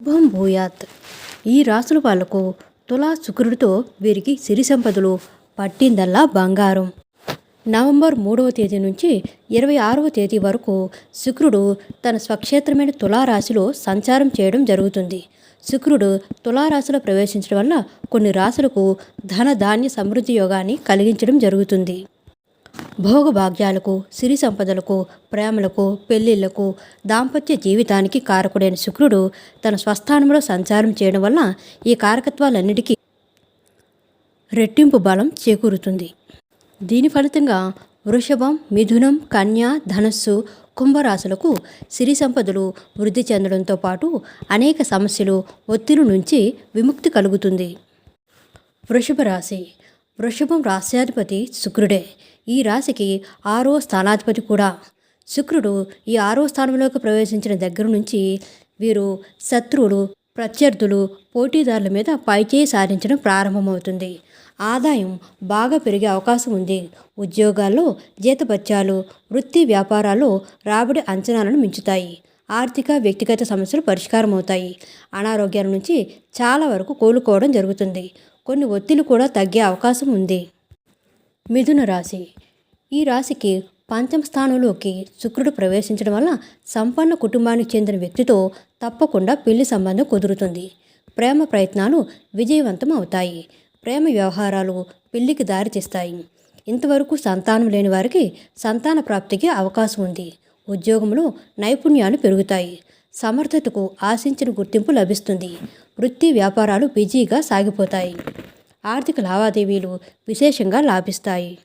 శుభం భూయాత్. ఈ రాసుల వాళ్ళకు తులా శుక్రుడితో వీరికి సిరి సంపదలు పట్టిందల్లా బంగారం. నవంబర్ మూడవ తేదీ నుంచి ఇరవై ఆరవ తేదీ వరకు శుక్రుడు తన స్వక్షేత్రమైన తులారాశిలో సంచారం చేయడం జరుగుతుంది. శుక్రుడు తులారాశిలో ప్రవేశించడం వల్ల కొన్ని రాశులకు ధన ధాన్య సమృద్ధి యోగాన్ని కలిగించడం జరుగుతుంది. భోగభాగ్యాలకు సిరి సంపదలకు ప్రేమలకు పెళ్ళిళ్ళకు దాంపత్య జీవితానికి కారకుడైన శుక్రుడు తన స్వస్థానంలో సంచారం చేయడం వల్ల ఈ కారకత్వాలన్నిటికీ రెట్టింపు బలం చేకూరుతుంది. దీని ఫలితంగా వృషభం మిథునం కన్య ధనస్సు కుంభరాశులకు సిరి సంపదలు వృద్ధి చెందడంతో పాటు అనేక సమస్యలు ఒత్తిడి నుంచి విముక్తి కలుగుతుంది. వృషభ రాశి వృషభం రాశ్యాధిపతి శుక్రుడే. ఈ రాశికి ఆరో స్థానాధిపతి కూడా. శుక్రుడు ఈ ఆరో స్థానంలోకి ప్రవేశించిన దగ్గర నుంచి వీరు శత్రువులు ప్రత్యర్థులు పోటీదారుల మీద పైచేయి సాధించడం ప్రారంభమవుతుంది. ఆదాయం బాగా పెరిగే అవకాశం ఉంది. ఉద్యోగాల్లో జీతపత్యాలు వృత్తి వ్యాపారాల్లో రాబడి అంచనాలను మించుతాయి. ఆర్థిక వ్యక్తిగత సమస్యలు పరిష్కారం అవుతాయి అనారోగ్యాల నుంచి చాలా వరకు కోలుకోవడం జరుగుతుంది. కొన్ని ఒత్తిళ్ళు కూడా తగ్గే అవకాశం ఉంది. మిథున రాశి. ఈ రాశికి పంచమ స్థానంలోకి శుక్రుడు ప్రవేశించడం వల్ల సంపన్న కుటుంబానికి చెందిన వ్యక్తితో తప్పకుండా పెళ్ళి సంబంధం కుదురుతుంది. ప్రేమ ప్రయత్నాలు విజయవంతం అవుతాయి. ప్రేమ వ్యవహారాలు పెళ్ళికి దారితీస్తాయి ఇంతవరకు సంతానం లేని వారికి సంతాన ప్రాప్తికి అవకాశం ఉంది. ఉద్యోగంలో నైపుణ్యాలు పెరుగుతాయి. సమర్థతకు ఆశించిన గుర్తింపు లభిస్తుంది. వృత్తి వ్యాపారాలు బిజీగా సాగిపోతాయి. ఆర్థిక లావాదేవీలు విశేషంగా లాభిస్తాయి.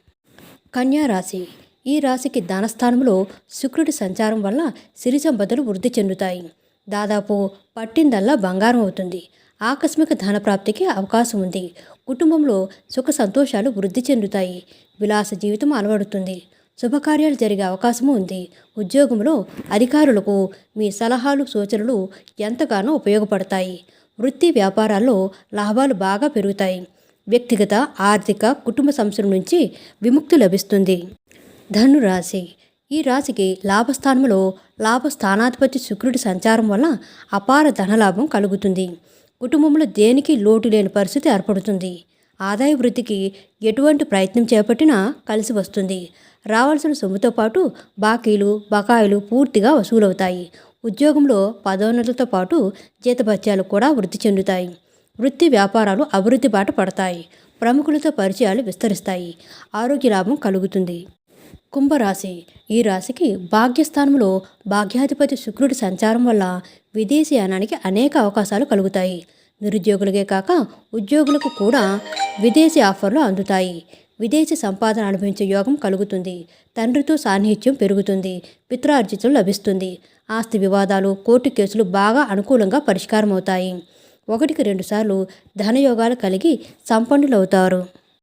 కన్యా రాశి. ఈ రాశికి ధనస్థానంలో శుక్రుడి సంచారం వల్ల సిరి సంపదలు వృద్ధి చెందుతాయి. దాదాపు పట్టిందల్లా బంగారం అవుతుంది. ఆకస్మిక ధన ప్రాప్తికి అవకాశం ఉంది. కుటుంబంలో సుఖ సంతోషాలు వృద్ధి చెందుతాయి. విలాస జీవితం అలవడుతుంది. శుభకార్యాలు జరిగే అవకాశము ఉంది. ఉద్యోగంలో అధికారులకు మీ సలహాలు సూచనలు ఎంతగానో ఉపయోగపడతాయి. వృత్తి వ్యాపారాల్లో లాభాలు బాగా పెరుగుతాయి. వ్యక్తిగత ఆర్థిక కుటుంబ సంస్థల నుంచి విముక్తి లభిస్తుంది. ధను రాశి. ఈ రాశికి లాభస్థానంలో లాభస్థానాధిపతి శుక్రుడి సంచారం వల్ల అపార ధనలాభం కలుగుతుంది. కుటుంబంలో దేనికి లోటు లేని పరిస్థితి ఏర్పడుతుంది. ఆదాయ వృద్ధికి ఎటువంటి ప్రయత్నం చేపట్టినా కలిసి వస్తుంది. రావాల్సిన సొమ్ముతో పాటు బాకీలు బకాయిలు పూర్తిగా వసూలవుతాయి. ఉద్యోగంలో పదోన్నతులతో పాటు జీతభత్యాలు కూడా వృద్ధి చెందుతాయి. వృత్తి వ్యాపారాలు అభివృద్ధి బాట పడతాయి. ప్రముఖులతో పరిచయాలు విస్తరిస్తాయి. ఆరోగ్య లాభం కలుగుతుంది. కుంభరాశి. ఈ రాశికి భాగ్యస్థానంలో భాగ్యాధిపతి శుక్రుడి సంచారం వల్ల విదేశీయానానికి అనేక అవకాశాలు కలుగుతాయి. నిరుద్యోగులకే కాక ఉద్యోగులకు కూడా విదేశీ ఆఫర్లు అందుతాయి. విదేశీ సంపాదన అనుభవించే యోగం కలుగుతుంది. తండ్రితో సాన్నిహిత్యం పెరుగుతుంది. పిత్రార్జితం లభిస్తుంది. ఆస్తి వివాదాలు కోర్టు కేసులు బాగా అనుకూలంగా పరిష్కారమవుతాయి. ఒకటికి రెండుసార్లు ధనయోగాలు కలిగి సంపన్నులవుతారు.